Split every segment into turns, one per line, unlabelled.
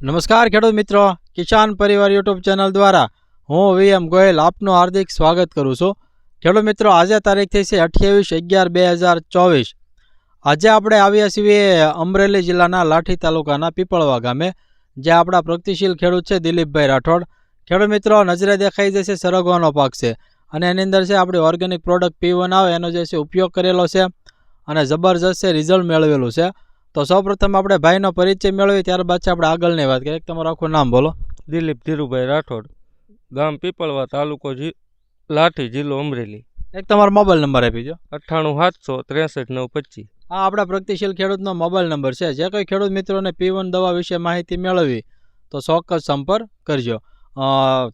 નમસ્કાર ખેડૂત મિત્રો. કિસાન પરિવાર યુટ્યુબ ચેનલ દ્વારા હું વી એમ ગોયલ આપનું હાર્દિક સ્વાગત કરું છું. ખેડૂત મિત્રો, આજે તારીખ થઈ છે અઠ્યાવીસ અગિયાર બે હજાર ચોવીસ. આજે આપણે આવ્યા છીએ અમરેલી જિલ્લાના લાઠી તાલુકાના પીપળવા ગામે જે આપણા પ્રગતિશીલ ખેડૂત છે દિલીપભાઈ રાઠોડ. ખેડૂત મિત્રો, નજરે દેખાઈ જશે સરગવાનો પાક છે અને એની અંદર છે આપણી ઓર્ગેનિક પ્રોડક્ટ પી આવે, એનો જે છે ઉપયોગ કરેલો છે અને જબરજસ્ત રિઝલ્ટ મેળવેલું છે. તો સૌપ્રથમ આપણે ભાઈનો પરિચય મેળવીએ ત્યારબાદ છે આપણે આગળની વાત કરીએ. તમારું આખું નામ બોલો.
દિલીપ ધીરુભાઈ રાઠોડ ગામ પીપળવા તાલુકો જી લાઠી જિલ્લો અમરેલી.
એક તમારો મોબાઈલ નંબર આપી દો
અઠ્ઠાણું સાતસો ત્રેસઠ નવ પચીસ.
આ આપણા પ્રગતિશીલ ખેડૂતનો મોબાઈલ નંબર છે. જે કોઈ ખેડૂત મિત્રોને પીવન દવા વિશે માહિતી મેળવવી તો ચોક્કસ સંપર્ક કરજો.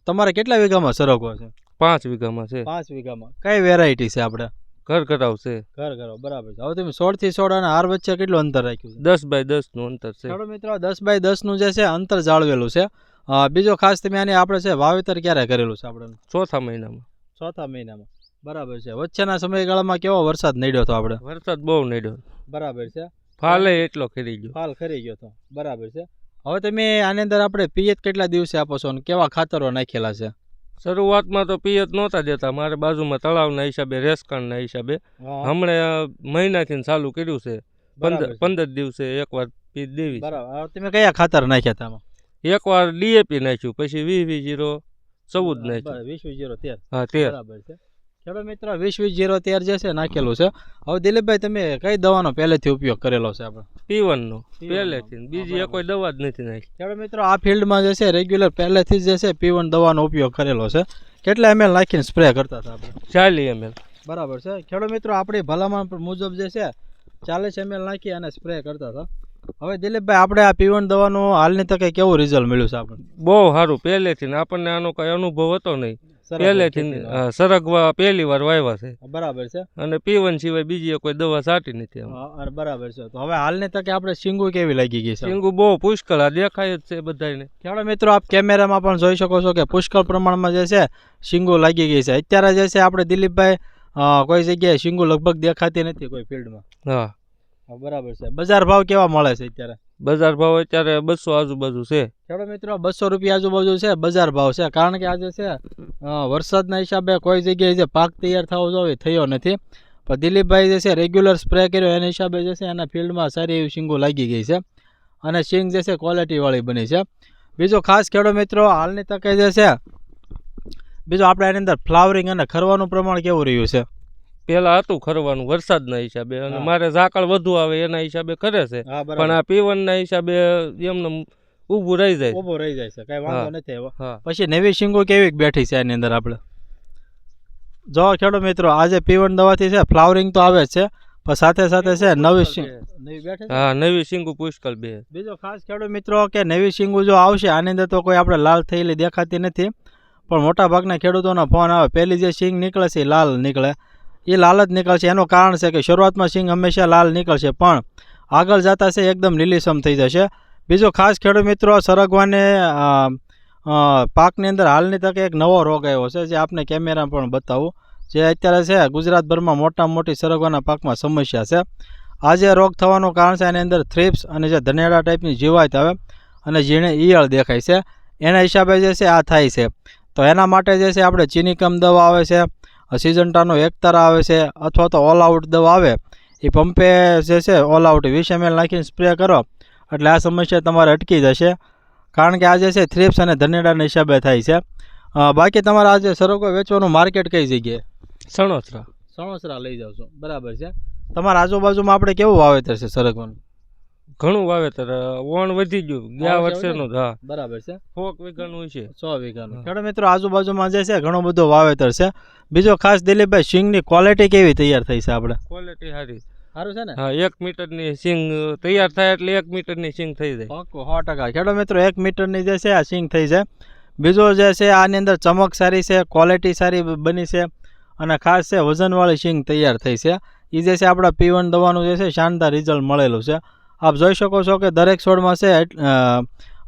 તમારે કેટલા વીઘામાં સરગવો છે?
પાંચ વીઘામાં છે.
પાંચ વીઘામાં. કઈ વેરાયટી છે આપણે
ઘર ઘરાવ છે.
ઘર કરો બરાબર છે. હવે તમે સોળથી સોળ અને હાર વચ્ચે કેટલું અંતર રાખ્યું છે?
દસ બાય દસનું અંતર છે.
ચાલો મિત્રો દસ બાય દસનું જે છે અંતર જાળવેલું છે. બીજો ખાસ તમે આની આપણે છે વાવેતર ક્યારે કરેલું છે આપણે
ચોથા મહિનામાં.
ચોથા મહિનામાં. બરાબર છે. વચ્ચેના સમયગાળામાં કેવો વરસાદ નડ્યો હતો આપણે?
વરસાદ બહુ નડ્યો.
બરાબર છે.
ફાલે એટલો ખરી ગયો.
ફાલ ખરી ગયો તો. બરાબર છે. હવે તમે આની અંદર આપણે પિયત કેટલા દિવસે આપો છો અને કેવા ખાતરો નાખેલા છે?
શરૂઆતમાં તો પિયત નહોતા દેતા. મારે બાજુમાં તળાવના હિસાબે રેસકાંડના હિસાબે. હમણાં મહિનાથી ચાલુ કર્યું છે. પંદર. પંદર દિવસે એકવાર પી દેવી
બરાબર. તમે કયા ખાતર નાખ્યા હતા એક
એકવાર ડીએપી નાખ્યું પછી વી વી જીરો ચૌદ નાખ્યું.
વીસ વીસ જીરો તેર.
હા તેર.
બરાબર છે. ચલો મિત્રો વીસ વીસ જીરો તેર જે છે નાખેલું છે. હવે દિલીપભાઈ તમે કઈ દવાનો પહેલેથી ઉપયોગ કરેલો છે આપણે?
પીવન નો.
P1 નો.
પહેલેથી. બીજી એ કોઈ દવા જ નથી નાખી.
ખેડૂત મિત્રો આ ફિલ્ડમાં જે છે રેગ્યુલર પહેલેથી જ જે છે પીવન દવાનો ઉપયોગ કરેલો છે. કેટલા એમએલ નાખીને સ્પ્રે કરતા હતા આપણે?
ચાલી એમએલ
બરાબર છે. ખેડૂત મિત્રો આપણી ભલામણ મુજબ જે છે ચાલીસ એમએલ નાખી અને સ્પ્રે કરતા હતા. હવે દિલીપભાઈ આપણે આ પીવન દવાનું હાલની તકે કેવું રિઝલ્ટ મળ્યું છે આપણને?
બહુ સારું. પહેલેથી આપણને આનો કઈ અનુભવ હતો નહીં. પહેલેથી સરગવા પહેલી વાર વાવ્યા છે.
બરાબર છે.
અને પીવન સિવાય બીજી કોઈ દવા સાટી નથી
બરાબર છે. તો હવે હાલની તકે આપણે સિંગુ કેવી લાગી ગઈ છે?
સિંગુ બહુ પુષ્કળ આ દેખાય જ છે બધાને
ખેડો મિત્રો આપ કેમેરામાં પણ જોઈ શકો છો કે પુષ્કળ પ્રમાણમાં જે છે સિંગુ લાગી ગઈ છે. અત્યારે જે છે આપણે દિલીપભાઈ કોઈ જગ્યાએ સિંગુ લગભગ દેખાતી નથી કોઈ ફિલ્ડમાં.
હા,
બરાબર છે. બજાર ભાવ કેવા મળે છે અત્યારે?
બજાર ભાવ અત્યારે બસો આજુબાજુ છે.
ચાલો મિત્રો, બસો રૂપિયા આજુબાજુ છે, બજાર ભાવ છે. કારણ કે આજે છે વરસાદના હિસાબે કોઈ જગ્યાએ જે પાક તૈયાર થવો જોઈએ થયો નથી. પણ દિલીપભાઈ જે છે, રેગ્યુલર સ્પ્રે કર્યો, એના હિસાબે જે છે, એના ફિલ્ડમાં સારી એવી શીંગો લાગી ગઈ છે. અને શીંગ જે છે ક્વોલિટીવાળી બની છે. બીજો ખાસ ખેડો મિત્રો, હાલની તકે જે છે, બીજું આપણે એની અંદર ફ્લાવરિંગ અને ખરવાનું પ્રમાણ કેવું રહ્યું છે?
પેલા હતું ખરવાનું વરસાદના હિસાબે. અને મારે ઝાકળ વધુ આવે એના હિસાબે ખરે છે. પણ આ પીવનના હિસાબે એમને ઊભું રહી જાય
ઊભું રહી જાય છે. કઈ વાંધો નથી પછી નવી શીંગો કેવી બેઠી છે એની અંદર આપણે? જો ખેડૂત મિત્રો આજે પીવન દવાથી છે ફ્લાવરિંગ તો આવે જ છે પણ સાથે સાથે છે નવી શીંગ નવી બેઠી છે?
હા નવી શીંગું પુષ્કળ બે.
બીજો ખાસ ખેડૂત મિત્રો કે નવી શિંગુ જો આવશે આની અંદર તો કોઈ આપણે લાલ થયેલી દેખાતી નથી. પણ મોટા ભાગના ખેડૂતોના ફોન આવે પહેલી જે સિંગ નીકળે છે લાલ નીકળે. એ લાલ જ નીકળશે. એનું કારણ છે કે શરૂઆતમાં સિંહ હંમેશા લાલ નીકળશે, પણ આગળ જતા છે એકદમ લીલીસમ થઈ જશે. બીજો ખાસ ખેડૂત મિત્રો, સરગવાને પાકની અંદર હાલની તકે એક નવો રોગ આવ્યો છે, જે આપને કેમેરા પણ બતાવું. જે અત્યારે છે, ગુજરાતભરમાં મોટા મોટી સરગવાના પાકમાં સમસ્યા છે. આ જે રોગ થવાનું કારણ છે, એની અંદર થ્રિપ્સ અને જે ધનેડા ટાઈપની જીવાત આવે અને જીણે ઈયળ દેખાય છે. એના હિસાબે જે છે, આ થાય છે. તો એના માટે જે છે, આપણે ચીનીકમ દવા આવે છે સિઝન્ટાનો એકતારા આવે છે અથવા તો ઓલ આઉટ દવા આવે એ પંપે જે છે ઓલ આઉટ વીસ એમએલ નાખીને સ્પ્રે કરો. એટલે આ સમસ્યા તમારે અટકી જશે. કારણ કે આ જે છે થ્રિપ્સ અને ધનેડાના હિસાબે થાય છે. બાકી તમારે આજે સરોગો વેચવાનું માર્કેટ કઈ જગ્યાએ?
સણોસરા.
સણોસરા લઈ જાવ છો. બરાબર છે. તમારા આજુબાજુમાં આપણે કેવું વાવેતર છે સરગવાનું
ઘણું વાવેતર વણ વધી ગયું. ગયા
વર્ષે
વર્ષેનું હા.
બરાબર છે.
ફોક વીઘાનું છે.
સો વીઘાનું. ખેડૂત મિત્રો આજુબાજુમાં જે છે ઘણો બધો વાવેતર છે. બીજો ખાસ દિલીપભાઈ સિંગની ક્વોલિટી કેવી તૈયાર થઈ છે આપણે?
ક્વોલિટી સારી.
સારું છે ને?
હા એક મીટરની સિંગ તૈયાર થાય એટલે એક મીટરની સિંગ થઈ જાય.
સો ટકા. ખેડૂત મિત્રો એક મીટરની જે છે આ સિંગ થઈ છે. બીજો જે છે આની અંદર ચમક સારી છે ક્વોલિટી સારી બની છે. અને ખાસ છે વજનવાળી સિંગ તૈયાર થઈ છે. એ જે છે આપણા પીવન દવાનું જે છે શાનદાર રિઝલ્ટ મળેલું છે. આપ જોઈ શકો છો કે દરેક છોડમાં છે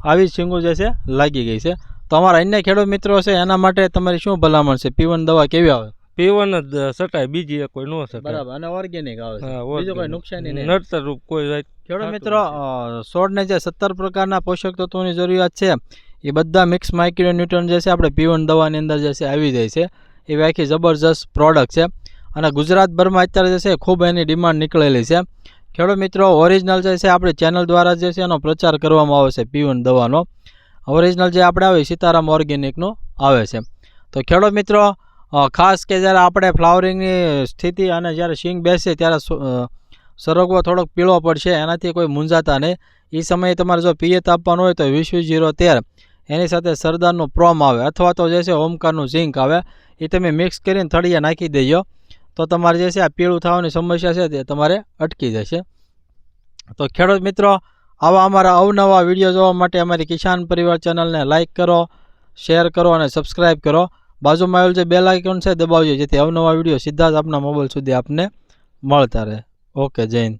આવી સિંગો જે છે લાગી ગઈ છે. તો અમારા અન્ય ખેડૂત મિત્રો છે એના માટે તમારી શું ભલામણ છે? પીવન દવા કેવી આવે?
પીવન જ સટાય બીજી કોઈ ન સટાય
બરાબર અને ઓર્ગેનિક આવે છે. બીજું કોઈ નુકસાની નહીં.
નડતર રૂપ કોઈ
ખેડૂત મિત્રો છોડને જે સત્તર પ્રકારના પોષક તત્વોની જરૂરિયાત છે એ બધા મિક્સ માઇક્રો ન્યૂટ્રન જે છે આપણે પીવન દવાની અંદર જે છે આવી જાય છે. એવી આખી જબરજસ્ત પ્રોડક્ટ છે. અને ગુજરાતભરમાં અત્યારે જે છે ખૂબ એની ડિમાન્ડ નીકળેલી છે. ખેડૂત મિત્રો ઓરિજિનલ જે છે આપણી ચેનલ દ્વારા જે છે એનો પ્રચાર કરવામાં આવે છે પીવન દવાનો. ઓરિજિનલ જે આપણે આવે સીતારામ ઓર્ગેનિકનો આવે છે. તો ખેડૂત મિત્રો ખાસ કે જ્યારે આપણે ફ્લાવરિંગની સ્થિતિ અને જ્યારે શીંગ બેસે ત્યારે સરગવો થોડોક પીળો પડશે, એનાથી કોઈ મૂંઝાતા નહીં. એ સમયે તમારે જો પિયત આપવાનું હોય તો વીસ વીસ જીરો તેર, એની સાથે સરદારનું પ્રોમ આવે. અથવા તો જે છે ઓમકારનું ઝીંક આવે. એ તમે મિક્સ કરીને થળીએ નાખી દેજો. તો તમારે જે છે આ પીળું થવાની સમસ્યા છે તે તમારે અટકી જશે. તો ખેડૂત મિત્રો, આવા અમારા અવનવા વીડિયો જોવા માટે અમારી કિસાન પરિવાર ચેનલને લાઇક કરો, શેર કરો અને સબસ્ક્રાઈબ કરો. બાજુમાં આવેલ જે બેલ આઇકોન છે દબાવજો, જેથી અવનવા વીડિયો સીધા જ આપના મોબાઈલ સુધી આપને મળતા રહે. ઓકે, જય હિન્દ.